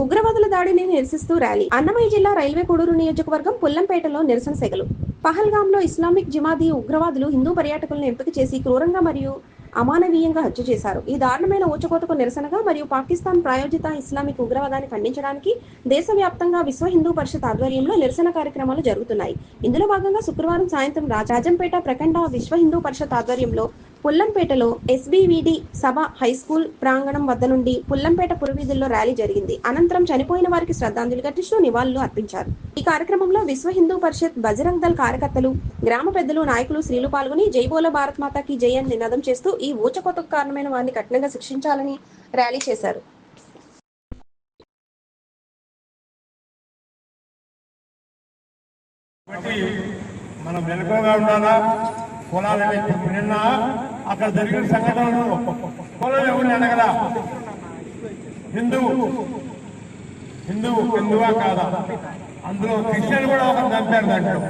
ఉగ్రవాదుల దాడిని నిరసిస్తూ ర్యాలీ. అన్నమయ్య జిల్లా రైల్వే కోడూరు నియోజకవర్గం పుల్లంపేటలో నిరసన సెగలు. పహల్గాంలో ఇస్లామిక్ జిమాదీ ఉగ్రవాదులు హిందూ పర్యాటకులను ఎంపిక చేసి క్రూరంగా మరియు అమానవీయంగా హత్య చేశారు. ఈ దారుణమైన ఊచకోతకు నిరసనగా మరియు పాకిస్తాన్ ప్రాయోజిత ఇస్లామిక్ ఉగ్రవాదాన్ని ఖండించడానికి దేశవ్యాప్తంగా విశ్వ హిందూ పరిషత్ ఆధ్వర్యంలో నిరసన కార్యక్రమాలు జరుగుతున్నాయి. ఇందులో భాగంగా శుక్రవారం సాయంత్రం రాజంపేట ప్రఖండ విశ్వ హిందూ పరిషత్ ఆధ్వర్యంలో పుల్లంపేటలో ఎస్బీవీడి సభ హై స్కూల్ ప్రాంగణం వద్ద నుండి పుల్లంపేట పురవీధుల్లో ర్యాలీ జరిగింది. అనంతరం చనిపోయిన వారికి శ్రద్ధాంజలి ఘటిస్తూ నివాళులు అర్పించారు. ఈ కార్యక్రమంలో విశ్వ హిందూ పరిషత్ బజరంగ్ దళ్ కార్యకర్తలు గ్రామ పెద్దలు నాయకులు స్త్రీలు పాల్గొని జైబోల భారత్ మాతాకి జై అని నినాదం చేస్తూ ఈ ఊచకోతకు కారణమైన వారిని కఠినంగా శిక్షించాలని ర్యాలీ చేశారు. మనం వెనుకగా ఉండాలా? కులాలని ఇప్పుడు నిన్న అక్కడ జరిగిన సంఘటనలు? కులం ఎవరిని అడగలా హిందూ. హిందూ హిందువా కాదా? అందులో క్రిస్టియన్ కూడా ఒక చంపారు దాంట్లో.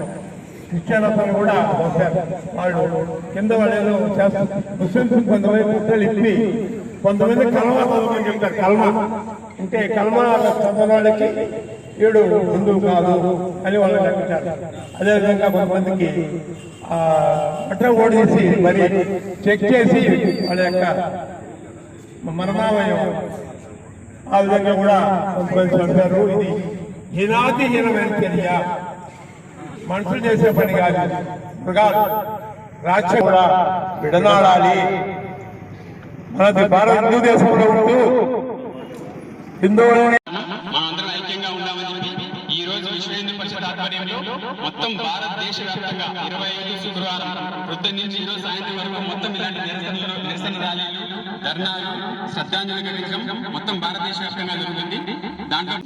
క్రిస్టియన్ అతను కూడా చంపారు. వాళ్ళు కింద వాళ్ళు ఏదో చేస్తారు. ముస్లింస్ కొంతమంది పుట్టలు ఇప్పి కొంతమంది కలమ చదవమని చెప్తారు. కల్మ. అంటే కల్మ చదవడానికి వీడు హిందూ కాదు అని వాళ్ళు లెక్కించారు. అదేవిధంగా కొంతమందికి ఆ ఓడేసి మరి చెక్ చేసి వాళ్ళ యొక్క మరణామయం ఆ విధంగా కూడా కొంతమంది చంపారు. ఇది హీనాతిహీనమైన చర్య మనుషులు చేసే పని కాదు. మృగాలు రాజ్యం కూడా విడనాడాలి. మనది భారత హిందూ దేశంలో ఉంటూ హిందువులని మనందరం ఐక్యంగా ఉండామని చెప్పి ఈ రోజు విశ్వ హిందూ పరిషత్ ఆధ్వర్యంలో మొత్తం భారతదేశ వ్యాప్తంగా ఇరవై ఐదు శుక్రవారం వృద్ధి నుంచి ఈ రోజు సాయంత్రం వరకు మొత్తం ఇలాంటి నిరసనలు నిరసన ర్యాలీలు ధర్నాలు శ్రద్ధాంజలి ఘటించడం మొత్తం భారతదేశ వ్యాప్తంగా జరుగుతుంది. దాంట్లో